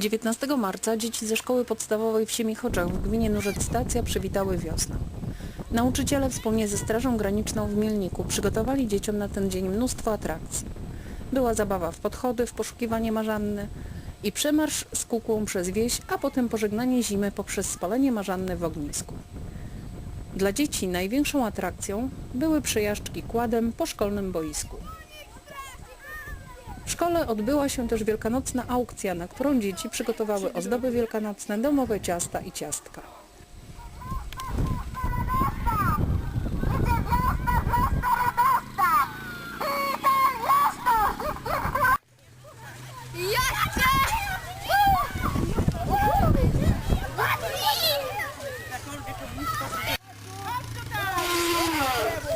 19 marca dzieci ze szkoły podstawowej w Siemichoczach w gminie Nurzec Stacja przywitały wiosnę. Nauczyciele wspólnie ze Strażą Graniczną w Mielniku przygotowali dzieciom na ten dzień mnóstwo atrakcji. Była zabawa w podchody, w poszukiwanie marzanny i przemarsz z kukłą przez wieś, a potem pożegnanie zimy poprzez spalenie marzanny w ognisku. Dla dzieci największą atrakcją były przejażdżki kładem po szkolnym boisku. W szkole odbyła się też wielkanocna aukcja, na którą dzieci przygotowały ozdoby wielkanocne, domowe ciasta i ciastka.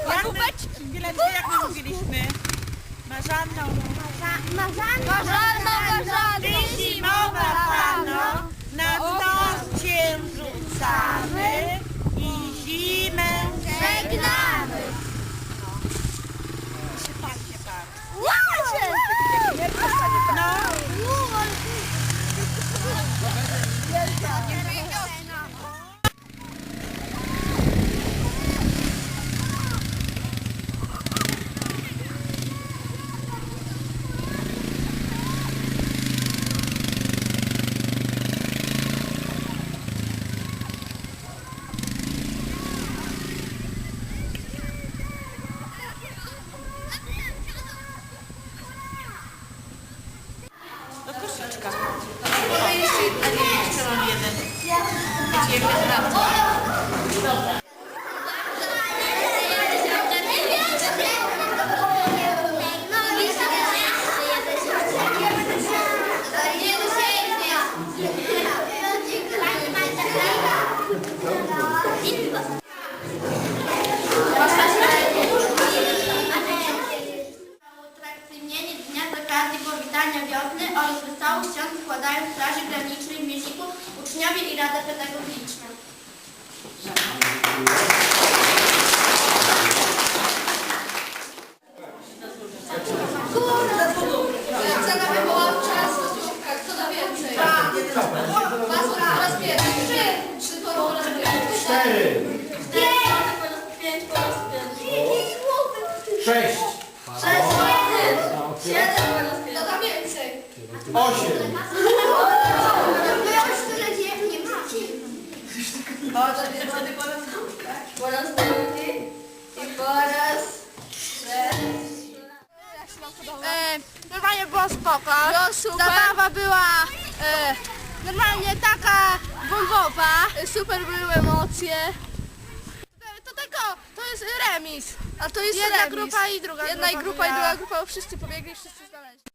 Paróweczki! Chwileczkę, jak my mówiliśmy? Marzanną. Marzanka, Marzanka, Marzanka, jeszcze, mam jeden. Idziemy na to. Straży Granicznej w Mielniku uczniowie i Rada Pedagogiczna. Cena wywoławcza, kto da więcej? Dwa, po raz pierwszy. Trzy. Trzy po raz pierwszy. Cztery, Pięć po raz pierwszy. sześć, Sześć po raz pierwszy. Siedem po raz osiem, Po raz drugi i po raz trzeci. E, normalnie było spoko. Zabawa była e, normalnie taka bombowa. Super były emocje. To, to tylko, to jest remis. A to jest jedna remis. grupa i druga Jedna grupa. grupa i była. druga grupa, bo wszyscy pobiegli, wszyscy znaleźli.